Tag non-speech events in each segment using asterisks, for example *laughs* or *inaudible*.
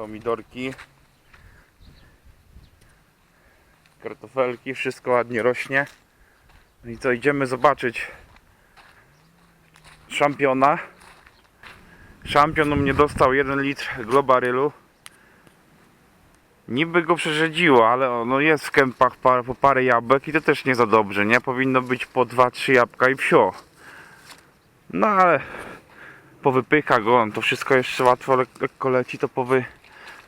pomidorki, kartofelki, wszystko ładnie rośnie. No i co, idziemy zobaczyć szampiona. Szampion u mnie dostał 1 litr globarylu. Niby go przerzedziło, ale ono jest w kępach po parę jabłek i to też nie za dobrze, nie? Powinno być po 2-3 jabłka i wsio. No ale powypycha go, on to wszystko jeszcze łatwo lek- lekko leci, to powy,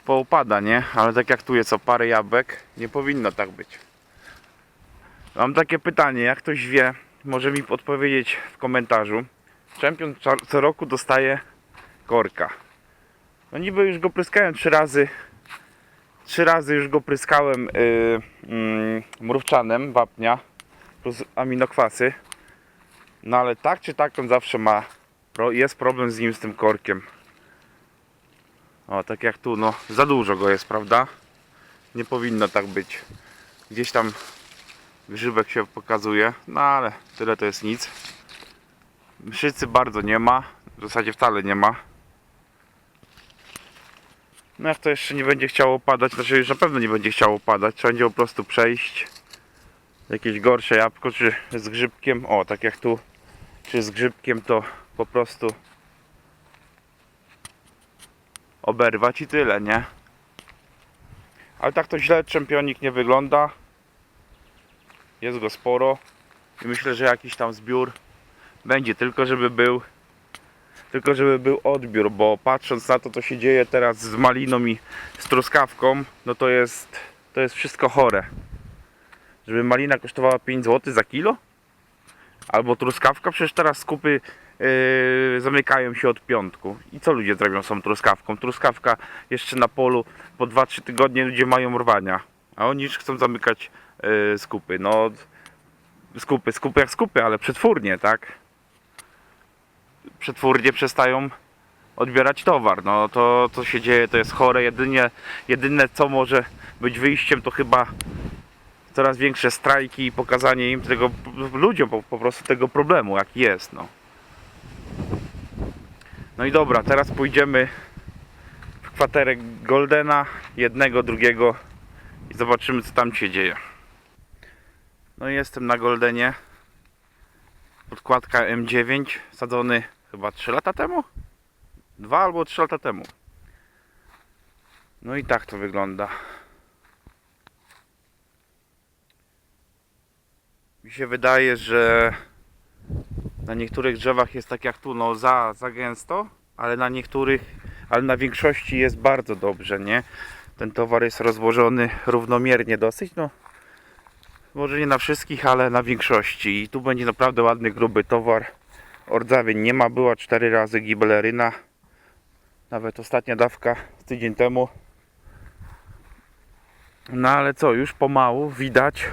poupada, nie? Ale tak jak tu jest o parę jabłek, nie powinno tak być. Mam takie pytanie, jak ktoś wie, może mi odpowiedzieć w komentarzu. Czempion co roku dostaje korka. No niby już go pryskałem trzy razy. Trzy razy już go pryskałem yy, mm, mrówczanem wapnia plus aminokwasy. No ale tak czy tak on zawsze ma. Jest problem z nim z tym korkiem. O, tak jak tu, no za dużo go jest, prawda? Nie powinno tak być. Gdzieś tam grzybek się pokazuje, no ale tyle to jest nic. Mszycy bardzo nie ma, w zasadzie wcale nie ma. No jak to jeszcze nie będzie chciało padać, znaczy już na pewno nie będzie chciało padać, trzeba będzie po prostu przejść jakieś gorsze jabłko, czy z grzybkiem, o tak jak tu, czy z grzybkiem to po prostu oberwać i tyle, nie? Ale tak to źle czempionik nie wygląda. Jest go sporo i myślę, że jakiś tam zbiór będzie, tylko żeby był tylko żeby był odbiór, bo patrząc na to co się dzieje teraz z maliną i z truskawką, no to jest to jest wszystko chore. Żeby malina kosztowała 5 zł za kilo? Albo truskawka, przecież teraz skupy yy, zamykają się od piątku. I co ludzie zrobią z tą truskawką? Truskawka jeszcze na polu po 2-3 tygodnie ludzie mają rwania, a oni już chcą zamykać yy, skupy. No skupy, skupy jak skupy, ale przetwórnie, tak? Przetwórnie przestają odbierać towar. No to co się dzieje to jest chore. Jedynie, jedyne co może być wyjściem to chyba coraz większe strajki i pokazanie im tego ludziom po, po prostu tego problemu jaki jest. No. No i dobra, teraz pójdziemy w kwaterę Goldena, jednego, drugiego i zobaczymy co tam się dzieje. No i jestem na Goldenie. Podkładka M9 sadzony chyba 3 lata temu? 2 albo 3 lata temu. No i tak to wygląda. Mi się wydaje, że na niektórych drzewach jest tak jak tu, no za, za gęsto, ale na niektórych, ale na większości jest bardzo dobrze, nie? Ten towar jest rozłożony równomiernie dosyć, no może nie na wszystkich, ale na większości. I tu będzie naprawdę ładny, gruby towar. Ordzawień nie ma, była 4 razy gibeleryna. Nawet ostatnia dawka tydzień temu. No ale co, już pomału widać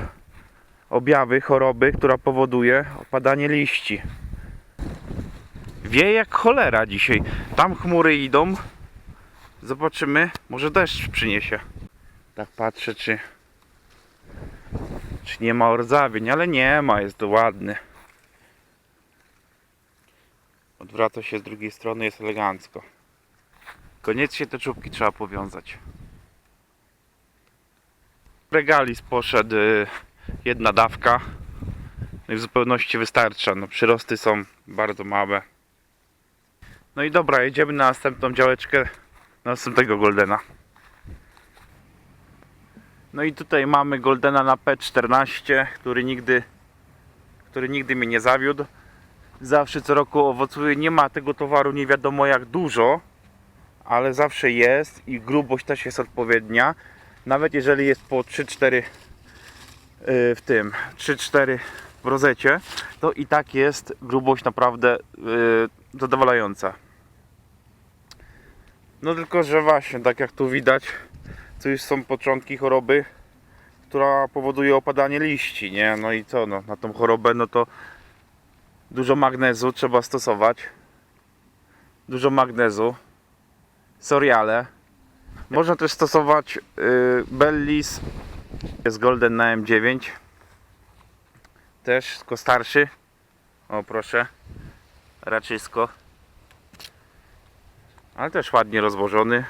objawy choroby, która powoduje opadanie liści. Wie jak cholera dzisiaj. Tam chmury idą. Zobaczymy, może deszcz przyniesie. Tak patrzę, czy czy nie ma rdzawień, ale nie ma, jest ładny. Odwraca się z drugiej strony, jest elegancko. Koniecznie te czubki trzeba powiązać. Regalis poszedł y, jedna dawka. No i w zupełności wystarcza. No, przyrosty są bardzo małe. No i dobra, jedziemy na następną działeczkę, na następnego Goldena. No i tutaj mamy Goldena na P14, który nigdy, który nigdy mnie nie zawiódł. Zawsze co roku owocuje. Nie ma tego towaru nie wiadomo jak dużo, ale zawsze jest i grubość też jest odpowiednia. Nawet jeżeli jest po 3-4 yy, w tym, 3-4 w rozecie, to i tak jest grubość naprawdę yy, zadowalająca. No tylko, że właśnie, tak jak tu widać, to już są początki choroby, która powoduje opadanie liści, nie? No i co, no, na tą chorobę, no to dużo magnezu trzeba stosować. Dużo magnezu. Soriale. Można też stosować y, Bellis. Jest Golden na M9. Też, tylko starszy. O, proszę. Raczysko. Ale też ładnie rozłożony.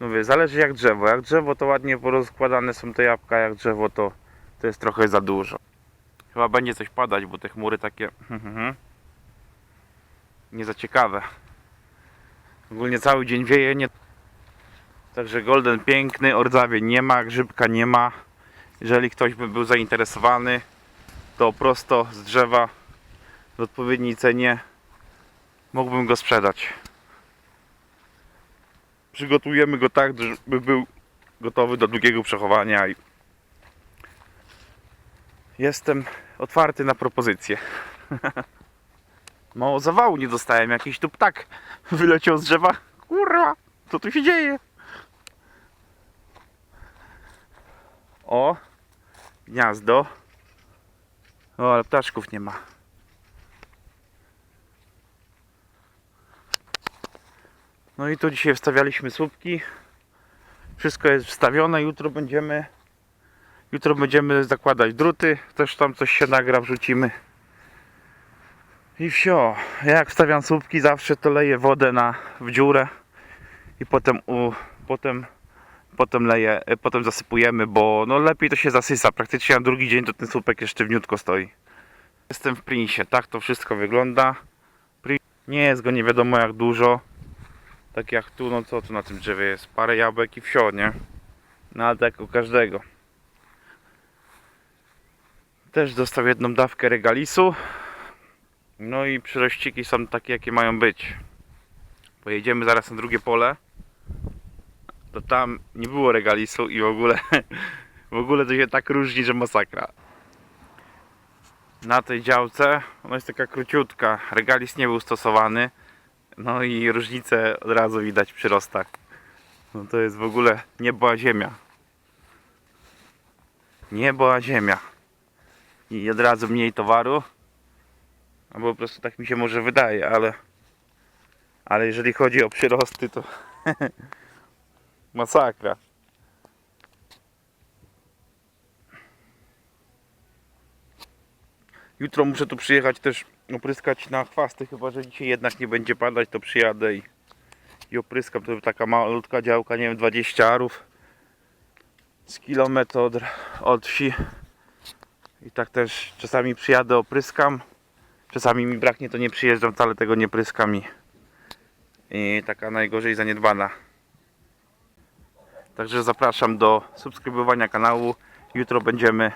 Mówię, zależy jak drzewo. Jak drzewo to ładnie porozkładane są te jabłka, jak drzewo to, to jest trochę za dużo. Chyba będzie coś padać, bo te chmury takie *laughs* nie za ciekawe. Ogólnie cały dzień wieje, nie... Także golden piękny, ordzawie nie ma, grzybka nie ma. Jeżeli ktoś by był zainteresowany, to prosto z drzewa w odpowiedniej cenie mógłbym go sprzedać. Przygotujemy go tak, żeby był gotowy do długiego przechowania i jestem otwarty na propozycje. *laughs* Mało zawału nie dostałem, jakiś tu ptak wyleciał z drzewa. Kurwa, co tu się dzieje? O, gniazdo. O, ale ptaszków nie ma. No i tu dzisiaj wstawialiśmy słupki. Wszystko jest wstawione. Jutro będziemy jutro będziemy zakładać druty. Też tam coś się nagra, wrzucimy. I wsio. Jak wstawiam słupki, zawsze to leję wodę na, w dziurę i potem u, potem potem leję, e, potem zasypujemy, bo no lepiej to się zasysa. Praktycznie na drugi dzień to ten słupek jeszcze sztywniutko stoi. Jestem w Prinsie, tak to wszystko wygląda. Nie jest go nie wiadomo jak dużo. Tak jak tu, no co tu na tym drzewie jest? Parę jabłek i wsio, nie? No ale tak u każdego. Też dostał jedną dawkę regalisu. No i przyrościki są takie jakie mają być. Pojedziemy zaraz na drugie pole. To tam nie było regalisu i w ogóle *laughs* w ogóle to się tak różni, że masakra. Na tej działce ona jest taka króciutka. Regalis nie był stosowany. No i różnicę od razu widać przy rostach. No to jest w ogóle niebo a ziemia. Niebo a ziemia. I od razu mniej towaru. Albo po prostu tak mi się może wydaje, ale ale jeżeli chodzi o przyrosty to *laughs* masakra. Jutro muszę tu przyjechać też opryskać na chwasty, chyba że dzisiaj jednak nie będzie padać, to przyjadę i, i opryskam. To taka malutka działka, nie wiem, 20 arów z kilometr od, od wsi. I tak też czasami przyjadę, opryskam. Czasami mi braknie, to nie przyjeżdżam, wcale tego nie pryskam i, i taka najgorzej zaniedbana. Także zapraszam do subskrybowania kanału. Jutro będziemy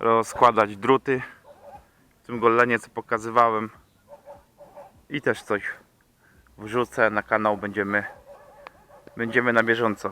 rozkładać druty. W tym golenie co pokazywałem. I też coś wrzucę na kanał. Będziemy będziemy na bieżąco